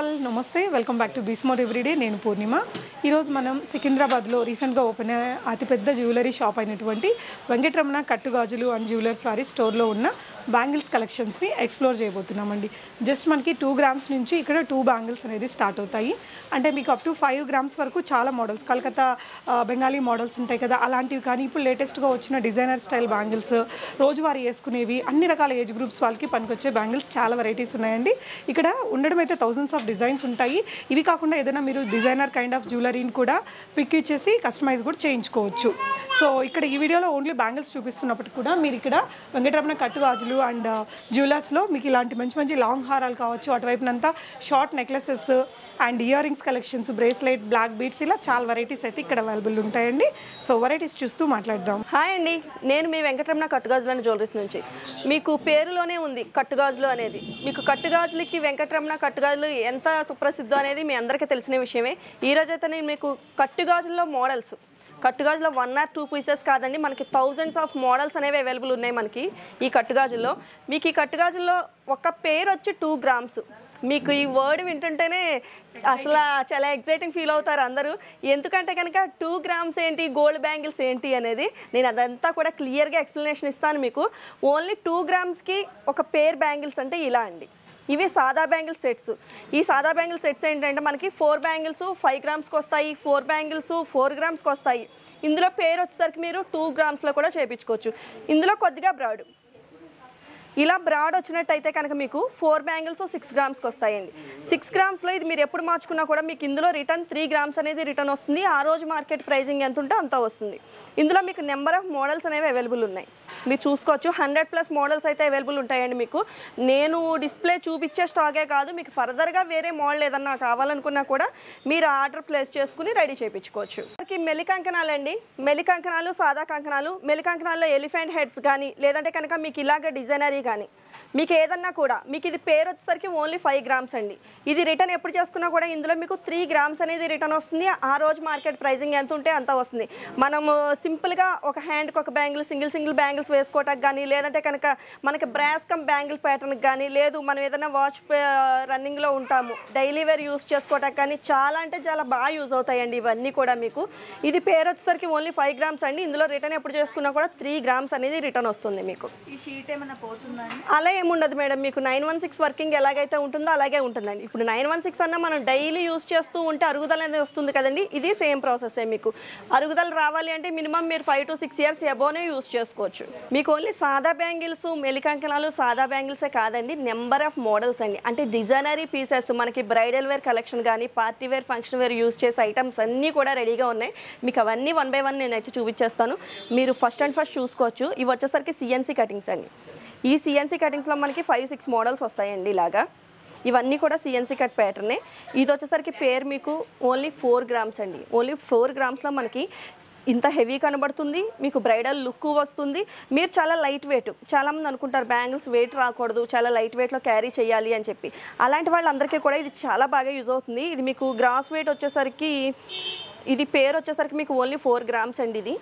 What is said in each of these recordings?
All నమస్తే. Welcome back to బీస్మోట్ everyday నేను పూర్ణిమ. ఈరోజు మనం సికింద్రాబాద్లో రీసెంట్గా ఓపెన్ అయిన అతిపెద్ద జ్యువెలరీ షాప్ అయినటువంటి వెంకటరమణ కట్టుగాజులు అండ్ జ్యువెలర్స్ వారి స్టోర్లో ఉన్న బ్యాంగిల్స్ కలెక్షన్స్ని ఎక్స్ప్లోర్ చేయబోతున్నామండి. జస్ట్ మనకి టూ గ్రామ్స్ నుంచి ఇక్కడ టూ బ్యాంగిల్స్ అనేది స్టార్ట్ అవుతాయి. అంటే మీకు అప్ టు ఫైవ్ గ్రామ్స్ వరకు చాలా మోడల్స్ కలకత్తా బెంగాలీ మోడల్స్ ఉంటాయి కదా అలాంటివి కానీ ఇప్పుడు లేటెస్ట్గా వచ్చిన డిజైనర్ స్టైల్ బ్యాంగిల్స్ రోజువారీ వేసుకునేవి అన్ని రకాల ఏజ్ గ్రూప్స్ వాళ్ళకి పనికొచ్చే బ్యాంగిల్స్ చాలా వెరైటీస్ ఉన్నాయండి. ఇక్కడ ఉండడం అయితే థౌజండ్స్ ఆఫ్ డిజైన్స్ ఉంటాయి. ఇవి కాకుండా ఏదైనా మీరు డిజైనర్ కైండ్ ఆఫ్ జ్యువెలరీని కూడా పిక్ ఇచ్చేసి కస్టమైజ్ కూడా చేయించుకోవచ్చు. సో ఇక్కడ ఈ వీడియోలో ఓన్లీ బ్యాంగిల్స్ చూపిస్తున్నప్పటికీ కూడా మీరు ఇక్కడ వెంకటరమణ కట్టు గాజులు అండ్ uh, జ్యువెలర్స్లో మీకు ఇలాంటి మంచి మంచి లాంగ్ హారాలు కావచ్చు. అటువైపునంతా short necklaces and earrings collections bracelet black beads ఇలా చాలా వెరైటీస్ అయితే ఇక్కడ అవైలబుల్ ఉంటాయండి. సో వెరైటీస్ చూస్తూ మాట్లాడదాం. హాయ్ అండి. నేను మీ వెంకటరమణ కట్టుగాజులు అనే జ్యువెలరీస్ నుంచి. మీకు పేరులోనే ఉంది కట్టుగాజులు అనేది. మీకు కట్టుగాజులకి వెంకటరమణ కట్టుగాజులు ఎంత సుప్రసిద్ధం అనేది మీ అందరికీ తెలిసిన విషయమే. ఈ రోజు అయితే నేను మీకు కట్టుగాజుల్లో మోడల్స్ కట్టుగాజులో వన్ ఆర్ టూ పీసెస్ కాదండి. మనకి థౌజండ్స్ ఆఫ్ మోడల్స్ అనేవి అవైలబుల్ ఉన్నాయి మనకి ఈ కట్టుగాజుల్లో. మీకు ఈ కట్టుగాజుల్లో ఒక పేరు వచ్చి టూ గ్రామ్స్ మీకు ఈ వర్డ్ వింటుంటేనే అసలు చాలా ఎగ్జైటింగ్ ఫీల్ అవుతారు అందరూ. ఎందుకంటే కనుక టూ గ్రామ్స్ ఏంటి గోల్డ్ బ్యాంగిల్స్ ఏంటి అనేది నేను అదంతా కూడా క్లియర్గా ఎక్స్ప్లెనేషన్ ఇస్తాను మీకు. ఓన్లీ టూ గ్రామ్స్కి ఒక పేర్ బ్యాంగిల్స్ అంటే ఇలా అండి. ఇవి సాదా బ్యాంగిల్ సెట్స్. ఈ సాదా బ్యాంగిల్ సెట్స్ ఏంటంటే మనకి ఫోర్ బ్యాంగిల్స్ ఫైవ్ గ్రామ్స్కి వస్తాయి ఫోర్ బ్యాంగిల్స్ ఫోర్ గ్రామ్స్కి వస్తాయి. ఇందులో పేరు వచ్చేసరికి మీరు టూ గ్రామ్స్లో కూడా చేయించుకోవచ్చు ఇందులో కొద్దిగా బ్రాడ్. ఇలా బ్రాడ్ వచ్చినట్టయితే కనుక మీకు ఫోర్ బ్యాంగిల్స్ సిక్స్ గ్రామ్స్కి వస్తాయండి. సిక్స్ గ్రామ్స్లో ఇది మీరు ఎప్పుడు మార్చుకున్నా కూడా మీకు ఇందులో రిటర్న్ త్రీ గ్రామ్స్ అనేది రిటర్న్ వస్తుంది. ఆ రోజు మార్కెట్ ప్రైజింగ్ ఎంత ఉంటే అంత వస్తుంది. ఇందులో మీకు నెంబర్ ఆఫ్ మోడల్స్ అనేవి అవైలబుల్ ఉన్నాయి. మీరు చూసుకోవచ్చు హండ్రెడ్ ప్లస్ మోడల్స్ అయితే అవైలబుల్ ఉంటాయండి మీకు. నేను డిస్ప్లే చూపించే స్టాకే కాదు మీకు ఫర్దర్గా వేరే మోడల్ ఏదన్నా కావాలనుకున్నా కూడా మీరు ఆర్డర్ ప్లేస్ చేసుకుని రెడీ చేయించుకోవచ్చు. మనకి మెలి కంకణాలు అండి మెలి కంకణాలు సాదా కంకణాలు మెలి కంకణాల్లో ఎలిఫెంట్ హెడ్స్ కానీ లేదంటే కనుక మీకు ఇలాగ డిజైనరీ కానీ మీకు ఏదన్నా కూడా మీకు ఇది పేరు వచ్చేసరికి ఓన్లీ ఫైవ్ గ్రామ్స్ అండి. ఇది రిటర్న్ ఎప్పుడు చేసుకున్నా కూడా ఇందులో మీకు త్రీ గ్రామ్స్ అనేది రిటర్న్ వస్తుంది. ఆ రోజు మార్కెట్ ప్రైజింగ్ ఎంత ఉంటే అంత వస్తుంది. మనము సింపుల్గా ఒక హ్యాండ్కి ఒక బ్యాంగిల్ సింగిల్ సింగిల్ బ్యాంగిల్స్ వేసుకోవటానికి కానీ లేదంటే కనుక మనకి బ్రాస్ కమ్ బ్యాంగిల్ ప్యాటర్న్కి కానీ లేదు మనం ఏదైనా వాచ్ రన్నింగ్లో ఉంటాము. డైలీ వేర్ యూస్ చేసుకోవటానికి కానీ చాలా అంటే చాలా బాగా యూజ్ అవుతాయండి ఇవన్నీ కూడా మీకు. ఇది పేరు వచ్చేసరికి ఓన్లీ ఫైవ్ గ్రామ్స్ అండి. ఇందులో రిటర్న్ ఎప్పుడు చేసుకున్నా కూడా త్రీ గ్రామ్స్ అనేది రిటర్న్ వస్తుంది మీకు. ఈ షీట్ ఏమైనా పోతుందా అలా ఏముండదు మేడం. మీకు నైన్ వన్ సిక్స్ వర్కింగ్ ఎలాగైతే ఉంటుందో అలాగే ఉంటుందండి. ఇప్పుడు నైన్ వన్ సిక్స్ అన్న మనం డైలీ యూస్ చేస్తూ ఉంటే అరుగుదల అనేది వస్తుంది కదండి. ఇది సేమ్ ప్రాసెస్ మీకు. అరుగుదల రావాలి అంటే మినిమం మీరు ఫైవ్ టు సిక్స్ ఇయర్స్ ఎబోనే యూస్ చేసుకోవచ్చు. మీకు ఓన్లీ సాదా బ్యాంగిల్స్ మెలికంకణాలు సాదా బ్యాంగిల్సే కాదండి. నెంబర్ ఆఫ్ మోడల్స్ అండి. అంటే డిజైనరీ పీసెస్ మనకి బ్రైడల్ వేర్ కలెక్షన్ కానీ party wear function wear use చేసే ఐటమ్స్ అన్నీ కూడా రెడీగా ఉన్నాయి. మీకు అవన్నీ వన్ బై వన్ నేనైతే చూపించేస్తాను మీరు ఫస్ట్ అండ్ ఫస్ట్ చూసుకోవచ్చు. ఇవి వచ్చేసరికి సిఎన్సీ కటింగ్స్ అండి. ఈ సిఎన్సీ కటింగ్స్లో మనకి ఫైవ్ సిక్స్ మోడల్స్ వస్తాయండి ఇలాగా. ఇవన్నీ కూడా సిఎన్సీ కట్ ప్యాటర్నే ఇది వచ్చేసరికి పేరు మీకు ఓన్లీ ఫోర్ గ్రామ్స్ అండి. ఓన్లీ ఫోర్ గ్రామ్స్లో మనకి ఇంత హెవీ కనబడుతుంది మీకు బ్రైడల్ లుక్ వస్తుంది. మీరు చాలా లైట్ వెయిట్ చాలామంది అనుకుంటారు బ్యాంగిల్స్ వెయిట్ రాకూడదు చాలా లైట్ వెయిట్లో క్యారీ చేయాలి అని చెప్పి. అలాంటి వాళ్ళందరికీ కూడా ఇది చాలా బాగా యూజ్ అవుతుంది. ఇది మీకు గ్రాస్ వెయిట్ వచ్చేసరికి ఇది పేరు వచ్చేసరికి మీకు ఓన్లీ ఫోర్ గ్రామ్స్ అండి ఇది.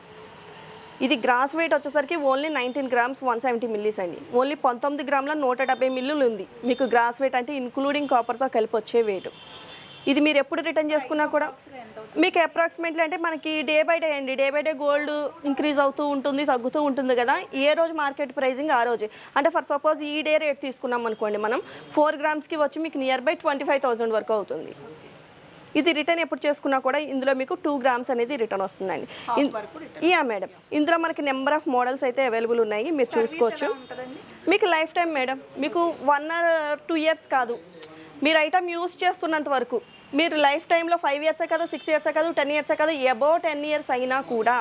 ఇది గ్రాస్ వెయిట్ వచ్చేసరికి only nineteen grams one seventy millis అండి. ఓన్లీ పంతొమ్మిది గ్రాముల నూట డెబ్బై మిల్లులు ఉంది. మీకు గ్రాస్ వెయిట్ అంటే ఇన్క్లూడింగ్ కాపర్తో కలిపి వచ్చే వెయిట్ ఇది మీరు ఎప్పుడు రిటర్న్ చేసుకున్నా కూడా మీకు అప్రాక్సిమేట్లీ అంటే మనకి డే బై డే అండి. Day by day gold increase అవుతూ ఉంటుంది తగ్గుతూ ఉంటుంది కదా. ఏ రోజు మార్కెట్ ప్రైజింగ్ ఆ రోజే. అంటే ఫర్ సపోజ్ ఈ డే రేట్ తీసుకున్నాం అనుకోండి మనం ఫోర్ గ్రామ్స్కి వచ్చి మీకు near by twenty five thousand వరకు అవుతుంది. ఇది రిటర్న్ ఎప్పుడు చేసుకున్నా కూడా ఇందులో మీకు టూ గ్రామ్స్ అనేది రిటర్న్ వస్తుందండి. యా మేడం ఇందులో మనకి నెంబర్ ఆఫ్ మోడల్స్ అయితే అవైలబుల్ ఉన్నాయి. మీరు చూసుకోవచ్చు. మీకు లైఫ్ టైం మేడం మీకు వన్ ఆర్ టూ ఇయర్స్ కాదు. మీరు ఐటమ్ యూస్ చేస్తున్నంత వరకు. మీరు లైఫ్ టైంలో ఫైవ్ ఇయర్సే కాదు సిక్స్ ఇయర్సే కాదు టెన్ ఇయర్సే కాదు అబౌ టెన్ ఇయర్స్ అయినా కూడా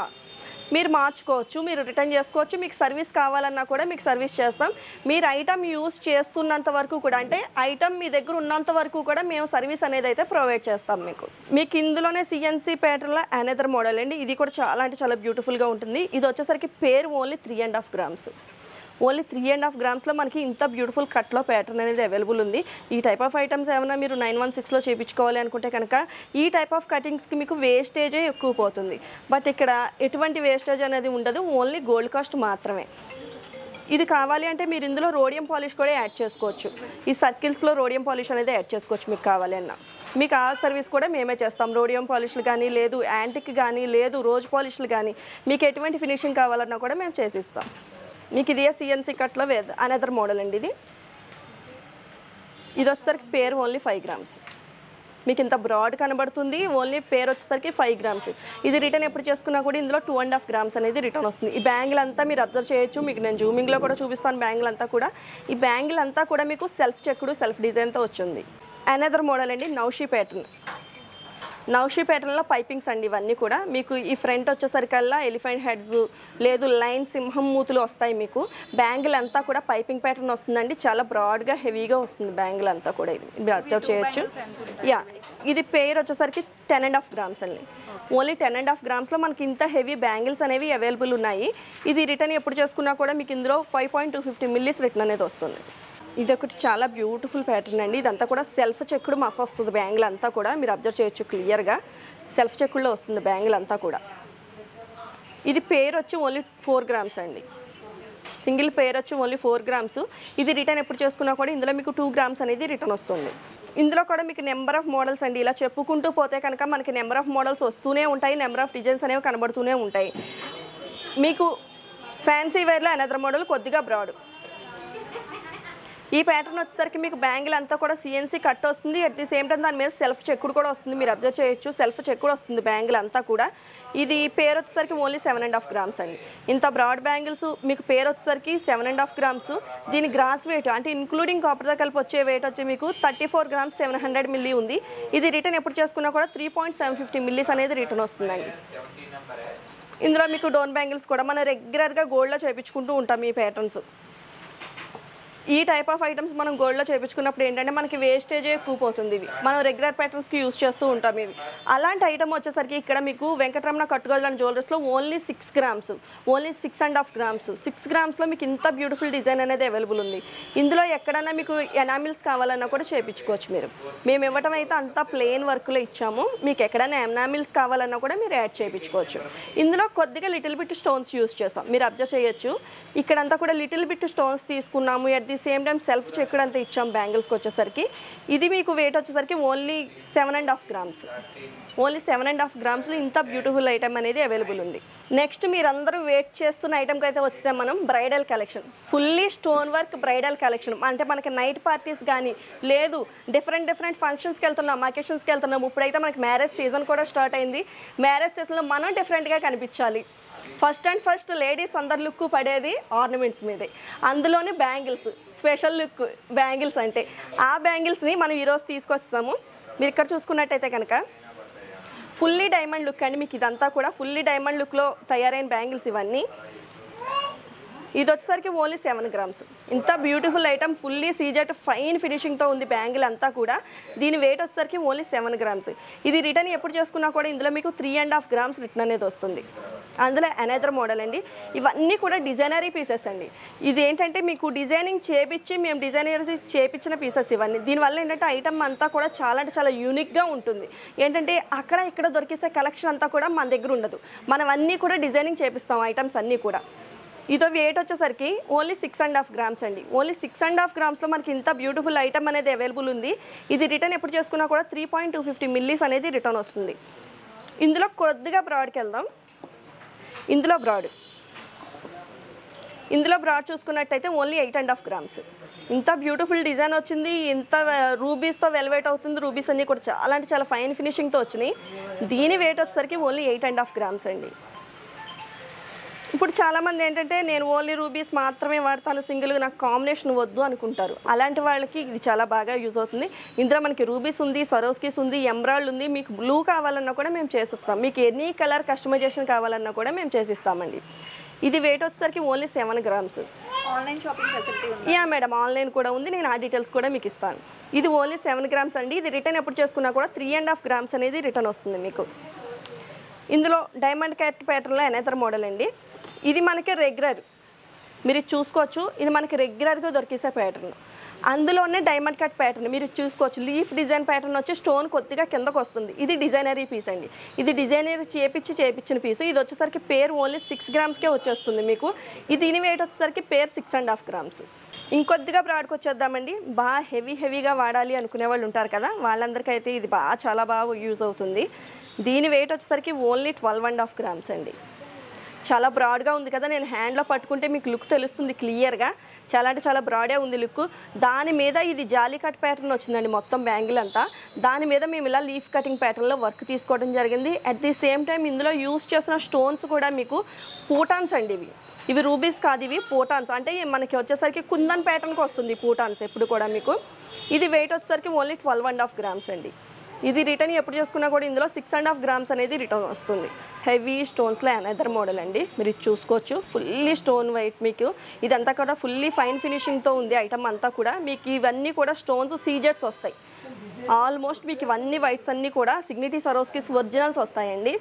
మీరు మార్చుకోవచ్చు మీరు రిటర్న్ చేసుకోవచ్చు మీకు సర్వీస్ కావాలన్నా కూడా మీకు సర్వీస్ చేస్తాం. మీరు ఐటమ్ యూస్ చేస్తున్నంత వరకు కూడా అంటే ఐటమ్ మీ దగ్గర ఉన్నంత వరకు కూడా మేము సర్వీస్ అనేది అయితే ప్రొవైడ్ చేస్తాం మీకు. మీకు ఇందులోనే సిఎన్సీ ప్యాటర్న్లో అనదర్ మోడల్ అండి. ఇది కూడా చాలా అంటే చాలా బ్యూటిఫుల్గా ఉంటుంది. ఇది వచ్చేసరికి పేరు only three and half grams only three and half గ్రామ్స్లో మనకి ఇంత బ్యూటిఫుల్ కట్లో ప్యాటర్న్ అనేది అవైలబుల్ ఉంది. ఈ టైప్ ఆఫ్ ఐటమ్స్ ఏమైనా మీరు నైన్ వన్ సిక్స్లో చేయించుకోవాలి అనుకుంటే కనుక ఈ టైప్ ఆఫ్ కటింగ్స్కి మీకు వేస్టేజే ఎక్కువ పోతుంది. బట్ ఇక్కడ ఎటువంటి వేస్టేజ్ అనేది ఉండదు ఓన్లీ గోల్డ్ కాస్ట్ మాత్రమే. ఇది కావాలి అంటే మీరు ఇందులో రోడియం పాలిష్ కూడా యాడ్ చేసుకోవచ్చు. ఈ సర్కిల్స్లో రోడియం పాలిష్ అనేది యాడ్ చేసుకోవచ్చు మీకు కావాలి అన్న. మీకు ఆ సర్వీస్ కూడా మేమే చేస్తాం. రోడియం పాలిష్లు కానీ లేదు యాంటిక్ కానీ లేదు రోజ్ పాలిష్లు కానీ మీకు ఎటువంటి ఫినిషింగ్ కావాలన్నా కూడా మేము చేసిస్తాం. మీకు ఇది సిఎన్సీ కట్లో వేద అనదర్ మోడల్ అండి ఇది. ఇది వచ్చేసరికి పేరు ఓన్లీ ఫైవ్ గ్రామ్స్ మీకు ఇంత బ్రాడ్ కనబడుతుంది ఓన్లీ పేరు వచ్చేసరికి ఫైవ్ గ్రామ్స్ ఇది రిటర్న్ ఎప్పుడు చేసుకున్నా కూడా ఇందులో టూ అండ్ హాఫ్ గ్రామ్స్ అనేది రిటర్న్ వస్తుంది. ఈ బ్యాంగిల్ అంతా మీరు అబ్జర్వ్ చేయొచ్చు. మీకు నేను జూమింగ్లో కూడా చూపిస్తాను బ్యాంగిల్ అంతా కూడా. ఈ బ్యాంగిల్ అంతా కూడా మీకు సెల్ఫ్ చెక్కుడు సెల్ఫ్ డిజైన్తో వచ్చింది. అనదర్ మోడల్ అండి నౌషీ ప్యాటర్న్ నౌషీ ప్యాటర్న్లో పైపింగ్స్ అండి ఇవన్నీ కూడా. మీకు ఈ ఫ్రంట్ వచ్చేసరికల్లా ఎలిఫెంట్ హెడ్స్ లేదు లైన్ సింహం మూతులు వస్తాయి మీకు. బ్యాంగిల్ అంతా కూడా పైపింగ్ ప్యాటర్న్ వస్తుందండి. చాలా బ్రాడ్గా హెవీగా వస్తుంది బ్యాంగిల్ అంతా కూడా ఇది. మీరు అబ్జర్వ్ చేయొచ్చు. యా ఇది పేర్ వచ్చేసరికి టెన్ అండ్ హాఫ్ గ్రామ్స్ అండి. ఓన్లీ టెన్ అండ్ హాఫ్ గ్రామ్స్లో మనకి ఇంత హెవీ బ్యాంగిల్స్ అనేవి అవైలబుల్ ఉన్నాయి. ఇది రిటర్న్ ఎప్పుడు చేసుకున్నా కూడా మీకు ఇందులో five point two fifty millis return అనేది వస్తుంది. ఇది ఒకటి చాలా బ్యూటిఫుల్ ప్యాటర్న్ అండి. ఇదంతా కూడా సెల్ఫ్ చెక్కుడు మస్తు వస్తుంది బ్యాంగిల్ అంతా కూడా. మీరు అబ్జర్వ్ చేయొచ్చు క్లియర్గా సెల్ఫ్ చెక్కుల్లో వస్తుంది బ్యాంగిల్ అంతా కూడా. ఇది పేరు వచ్చి ఓన్లీ ఫోర్ గ్రామ్స్ అండి. సింగిల్ పేర్ వచ్చి ఓన్లీ ఫోర్ గ్రామ్స్ ఇది రిటర్న్ ఎప్పుడు చేసుకున్నా కూడా ఇందులో మీకు టూ గ్రామ్స్ అనేది రిటర్న్ వస్తుంది. ఇందులో కూడా మీకు నెంబర్ ఆఫ్ మోడల్స్ అండి. ఇలా చెప్పుకుంటూ పోతే కనుక మనకి నెంబర్ ఆఫ్ మోడల్స్ వస్తూనే ఉంటాయి. నెంబర్ ఆఫ్ డిజైన్స్ అనేవి కనబడుతూనే ఉంటాయి. మీకు ఫ్యాన్సీ వేర్లో అనదర్ మోడల్ కొద్దిగా బ్రాడ్ ఈ ప్యాటర్న్ వచ్చేసరికి మీకు బ్యాంగిల్ అంతా కూడా సిఎన్సీ కట్ వస్తుంది. అట్ ది సేమ్ టైం దాని మీద సెల్ఫ్ చెక్కుడు కూడా వస్తుంది. మీరు అబ్జర్వ్ చేయొచ్చు. సెల్ఫ్ చెక్కుడు వస్తుంది బ్యాంగిల్ అంతా కూడా. ఇది పేరు వచ్చేసరికి only seven and half grams అండి. ఇంత బ్రాడ్ బ్యాంగిల్స్ మీకు పేరు వచ్చేసరికి సెవెన్ అండ్ హాఫ్ గ్రామ్స్ దీని గ్రాస్ వెయిట్ అంటే ఇంక్లూడింగ్ కాపర్తో కలిపి వచ్చే వెయిట్ వచ్చి మీకు thirty four grams seven hundred milli ఉంది. ఇది రిటర్న్ ఎప్పుడు చేసుకున్నా కూడా three point seven fifty millis అనేది రిటర్న్ వస్తుందండి. ఇందులో మీకు డోన్ బ్యాంగిల్స్ కూడా మనం రెగ్యులర్గా గోల్డ్లో చేయించుకుంటూ ఉంటాం ఈ ప్యాటర్న్స్ ఈ టైప్ ఆఫ్ ఐటమ్స్ మనం గోల్డ్లో చేయించుకున్నప్పుడు ఏంటంటే మనకి వేస్టేజ్ ఎక్కువ పోతుంది ఇవి. మనం రెగ్యులర్ ప్యాటర్న్స్కి యూస్ చేస్తూ ఉంటాం ఇవి. అలాంటి ఐటమ్ వచ్చేసరికి ఇక్కడ మీకు వెంకటరమణ కట్టుగోళ్ళని జ్యువెలరీస్లో only six grams only six and half grams six గ్రామ్స్లో మీకు ఇంత బ్యూటిఫుల్ డిజైన్ అనేది అవైలబుల్ ఉంది. ఇందులో ఎక్కడైనా మీకు ఎనామిల్స్ కావాలన్నా కూడా చేయించుకోవచ్చు మీరు. మేము ఇవ్వటం అయితే అంతా ప్లెయిన్ వర్క్లో ఇచ్చాము. మీకు ఎక్కడైనా ఎనామిల్స్ కావాలన్నా కూడా మీరు యాడ్ చేయించుకోవచ్చు ఇందులో కొద్దిగా లిటిల్ బిట్ స్టోన్స్ యూస్ చేస్తాం మీరు అబ్జర్వ్ చేయొచ్చు. ఇక్కడంతా కూడా లిటిల్ బిట్ స్టోన్స్ తీసుకున్నాము. At the same time self checked అంతా ఇచ్చాం బ్యాంగిల్స్కి వచ్చేసరికి. ఇది మీకు వెయిట్ వచ్చేసరికి only seven and half grams only seven and half గ్రామ్స్లో ఇంత బ్యూటిఫుల్ ఐటమ్ అనేది అవైలబుల్ ఉంది. నెక్స్ట్ మీరందరూ వెయిట్ చేస్తున్న ఐటమ్కి అయితే వచ్చేసాం మనం bridal collection fully stone work bridal collection అంటే మనకి నైట్ పార్టీస్ కానీ లేదు డిఫరెంట్ డిఫరెంట్ ఫంక్షన్స్కి వెళ్తున్నాం అకేషన్స్కి వెళ్తున్నాం. ఇప్పుడైతే మనకి మ్యారేజ్ సీజన్ కూడా స్టార్ట్ అయింది. మ్యారేజ్ సీజన్లో మనం డిఫరెంట్గా కనిపించాలి. ఫస్ట్ అండ్ ఫస్ట్ లేడీస్ అందరి లుక్ పడేది ఆర్నమెంట్స్ మీదే. అందులోనే బ్యాంగిల్స్ స్పెషల్ లుక్ బ్యాంగిల్స్ అంటే. ఆ బ్యాంగిల్స్ని మనం ఈరోజు తీసుకొస్తాము. మీరు ఇక్కడ చూసుకున్నట్టయితే కనుక ఫుల్లీ డైమండ్ లుక్ అండి మీకు ఇదంతా కూడా. ఫుల్లీ డైమండ్ లుక్లో తయారైన బ్యాంగిల్స్ ఇవన్నీ. ఇది వచ్చేసరికి ఓన్లీ సెవెన్ గ్రామ్స్ ఇంత బ్యూటిఫుల్ ఐటమ్ ఫుల్లీ సీజెట్ ఫైన్ ఫినిషింగ్తో ఉంది బ్యాంగిల్ అంతా కూడా. దీని వెయిట్ వచ్చేసరికి ఓన్లీ సెవెన్ గ్రామ్స్ ఇది రిటర్న్ ఎప్పుడు చేసుకున్నా కూడా ఇందులో మీకు three and half grams return అనేది వస్తుంది. అందులో అనదర్ మోడల్ అండి. ఇవన్నీ కూడా డిజైనరీ పీసెస్ అండి. ఇది ఏంటంటే మీకు డిజైనింగ్ చేపించి మేము డిజైనర్ చేపించిన పీసెస్ ఇవన్నీ. దీనివల్ల ఏంటంటే ఐటమ్ అంతా కూడా చాలా అంటే చాలా యూనిక్గా ఉంటుంది. ఏంటంటే అక్కడ ఇక్కడ దొరికేసే కలెక్షన్ అంతా కూడా మన దగ్గర ఉండదు. మనం అన్నీ కూడా డిజైనింగ్ చేపిస్తాం ఐటమ్స్ అన్నీ కూడా. ఇదో వెయిట్ వచ్చేసరికి only six and half grams అండి. ఓన్లీ సిక్స్ అండ్ హాఫ్ గ్రామ్స్లో మనకి ఇంత బ్యూటిఫుల్ ఐటమ్ అనేది అవైలబుల్ ఉంది. ఇది రిటర్న్ ఎప్పుడు చేసుకున్నా కూడా three point two fifty millis అనేది రిటర్న్ వస్తుంది. ఇందులో కొద్దిగా బ్రాడ్కి వెళ్దాం. ఇందులో బ్రాడ్ ఇందులో బ్రాడ్ చూసుకున్నట్టయితే only eight and half grams ఇంత బ్యూటిఫుల్ డిజైన్ వచ్చింది. ఇంత రూబీస్తో వెల్వేట్ అవుతుంది. రూబీస్ అన్నీ కూడా చాలా అంటే చాలా ఫైన్ ఫినిషింగ్తో వచ్చినాయి. దీని వెయిట్ వచ్చేసరికి only eight and half grams అండి. ఇప్పుడు చాలామంది ఏంటంటే నేను ఓన్లీ రూబీస్ మాత్రమే వాడతాను సింగిల్గా నాకు కాంబినేషన్ వద్దు అనుకుంటారు. అలాంటి వాళ్ళకి ఇది చాలా బాగా యూజ్ అవుతుంది. ఇందులో మనకి రూబీస్ ఉంది సరోస్కీస్ ఉంది ఎమ్రాల్డ్ ఉంది మీకు బ్లూ కావాలన్నా కూడా మేము చేసిస్తాం. మీకు ఎనీ కలర్ కస్టమైజేషన్ కావాలన్నా కూడా మేము చేసిస్తామండి. ఇది వెయిట్ వచ్చేసరికి only seven grams. Online shopping facility yeah madam online కూడా ఉంది. నేను ఆ డీటెయిల్స్ కూడా మీకు ఇస్తాను. ఇది ఓన్లీ సెవెన్ గ్రామ్స్ అండి. ఇది రిటర్న్ ఎప్పుడు చేసుకున్నా కూడా త్రీ అండ్ హాఫ్ గ్రామ్స్ అనేది రిటర్న్ వస్తుంది మీకు. ఇందులో డైమండ్ క్యాట్ ప్యాటర్న్లో ఎనదర్ మోడల్ అండి. ఇది మనకి రెగ్యులర్. మీరు చూసుకోవచ్చు. ఇది మనకి రెగ్యులర్గా దొరికేసే ప్యాటర్న్. అందులోనే డైమండ్ కట్ ప్యాటర్న్ మీరు చూసుకోవచ్చు. లీఫ్ డిజైన్ ప్యాటర్న్ వచ్చి స్టోన్ కొద్దిగా కిందకు వస్తుంది. ఇది డిజైనరీ పీస్ అండి. ఇది డిజైనరీ చేపించి చేపించిన పీస్. ఇది వచ్చేసరికి పేర్ ఓన్లీ సిక్స్ గ్రామ్స్కే వచ్చేస్తుంది మీకు. ఇది దీని వెయిట్ వచ్చేసరికి pair six and half grams ఇంకొద్దిగా బ్రాడ్కి వచ్చేద్దామండి. బాగా హెవీ హెవీగా వాడాలి అనుకునే వాళ్ళు ఉంటారు కదా. వాళ్ళందరికైతే ఇది బాగా చాలా బాగా యూజ్ అవుతుంది. దీని వెయిట్ వచ్చేసరికి only twelve and half grams అండి. చాలా బ్రాడ్గా ఉంది కదా నేను హ్యాండ్లో పట్టుకుంటే మీకు లుక్ తెలుస్తుంది క్లియర్గా చాలా అంటే చాలా బ్రాడే ఉంది లుక్ దాని మీద ఇది జాలీ కట్ ప్యాటర్న్ వచ్చిందండి మొత్తం బ్యాంగిల్ అంతా. దాని మీద మేము ఇలా లీఫ్ కటింగ్ ప్యాటర్న్లో వర్క్ తీసుకోవడం జరిగింది. అట్ ది సేమ్ టైం ఇందులో యూస్ చేసిన స్టోన్స్ కూడా మీకు పూటాన్స్ అండి ఇవి. ఇవి రూబీస్ కాదు ఇవి పూటాన్స్ అంటే మనకి వచ్చేసరికి కుందన్ ప్యాటర్న్కి వస్తుంది పూటాన్స్ ఎప్పుడు కూడా మీకు. ఇది వెయిట్ వచ్చేసరికి only twelve and half grams అండి. ఇది రిటర్న్ ఎప్పుడు చేసుకున్నా కూడా ఇందులో సిక్స్ అండ్ హాఫ్ గ్రామ్స్ అనేది రిటర్న్ వస్తుంది. హెవీ స్టోన్స్లో అనదర్ మోడల్ అండి. మీరు ఇది చూసుకోవచ్చు. ఫుల్లీ స్టోన్ వైట్ మీకు. ఇదంతా కూడా ఫుల్లీ ఫైన్ ఫినిషింగ్తో ఉంది ఐటమ్ అంతా కూడా. మీకు ఇవన్నీ కూడా స్టోన్స్ సీజెట్స్ వస్తాయి. ఆల్మోస్ట్ మీకు ఇవన్నీ వైట్స్ అన్నీ కూడా సిగ్నిటీ సరోస్కిస్ ఒరిజినల్స్ వస్తాయండి.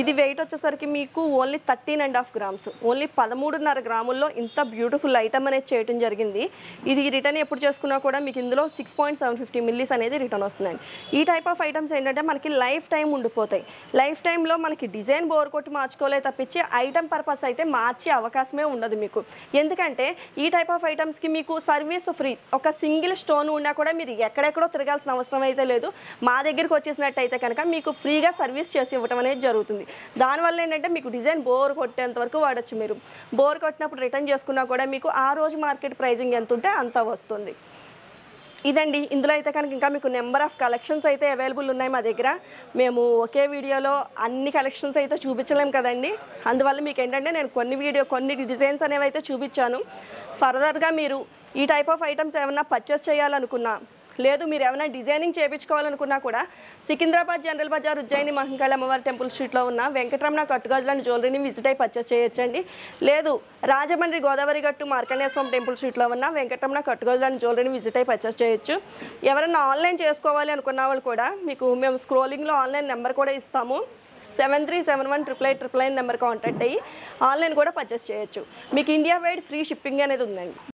ఇది వెయిట్ వచ్చేసరికి మీకు only thirteen and half grams only పదమూడున్నర గ్రాముల్లో ఇంత బ్యూటిఫుల్ ఐటమ్ అనేది చేయడం జరిగింది. ఇది రిటర్న్ ఎప్పుడు చేసుకున్నా కూడా మీకు ఇందులో six point seven fifty millis అనేది రిటర్న్ వస్తుందండి. ఈ టైప్ ఆఫ్ ఐటమ్స్ ఏంటంటే మనకి లైఫ్ టైం ఉండిపోతాయి. లైఫ్ టైంలో మనకి డిజైన్ బోర్ కొట్టి మార్చుకోలే తప్పించి ఐటమ్ పర్పస్ అయితే మార్చే అవకాశమే ఉండదు మీకు. ఎందుకంటే ఈ టైప్ ఆఫ్ ఐటమ్స్కి మీకు సర్వీస్ ఫ్రీ ఒక సింగిల్ స్టోన్ ఉన్నా కూడా మీరు ఎక్కడెక్కడో తిరగాల్సిన అవసరం అయితే లేదు. మా దగ్గరికి వచ్చేసినట్టయితే కనుక మీకు ఫ్రీగా సర్వీస్ చేసి ఇవ్వడం అనేది జరుగుతుంది. దానివల్ల ఏంటంటే మీకు డిజైన్ బోర్ కొట్టేంత వరకు వాడచ్చు మీరు. బోర్ కొట్టినప్పుడు రిటర్న్ చేసుకున్నా కూడా మీకు ఆ రోజు మార్కెట్ ప్రైజింగ్ ఎంత ఉంటే అంత వస్తుంది. ఇదండి. ఇందులో అయితే కనుక ఇంకా మీకు నెంబర్ ఆఫ్ కలెక్షన్స్ అయితే అవైలబుల్ ఉన్నాయి మా దగ్గర. మేము ఒకే వీడియోలో అన్ని కలెక్షన్స్ అయితే చూపించలేం కదండి. అందువల్ల మీకు ఏంటంటే నేను కొన్ని వీడియో కొన్ని డిజైన్స్ అనేవి అయితే చూపించాను. ఫర్దర్గా మీరు ఈ టైప్ ఆఫ్ ఐటమ్స్ ఏమైనా పర్చేస్ చేయాలనుకున్నా లేదు మీరు ఏమైనా డిజైనింగ్ చేయించుకోవాలనుకున్నా కూడా సికింద్రాబాద్ జనరల్ బజార్ ఉజ్జయిని మహంకాళి అమ్మవారి టెంపుల్ స్ట్రీట్లో ఉన్న వెంకటరమణ కట్టుగాజులని జ్యువెలరీని విజిట్ అయి పర్చేస్ చేయొచ్చండి. లేదు రాజమండ్రి గోదావరి గట్టు మార్కండేశ్వరం టెంపుల్ స్ట్రీట్లో ఉన్న వెంకటరమణ కట్టుగాజులని జ్యువెలరీని విజిట్ అయి పర్చేస్ చేయొచ్చు. ఎవరైనా ఆన్లైన్ చేసుకోవాలి అనుకున్న వాళ్ళు కూడా మీకు మేము స్క్రోలింగ్లో ఆన్లైన్ నెంబర్ కూడా ఇస్తాము. Seven three seven one triple eight triple nine number contact అయ్యి ఆన్లైన్ కూడా పర్చేస్ చేయొచ్చు. మీకు ఇండియా వైడ్ ఫ్రీ షిప్పింగ్ అనేది ఉందండి.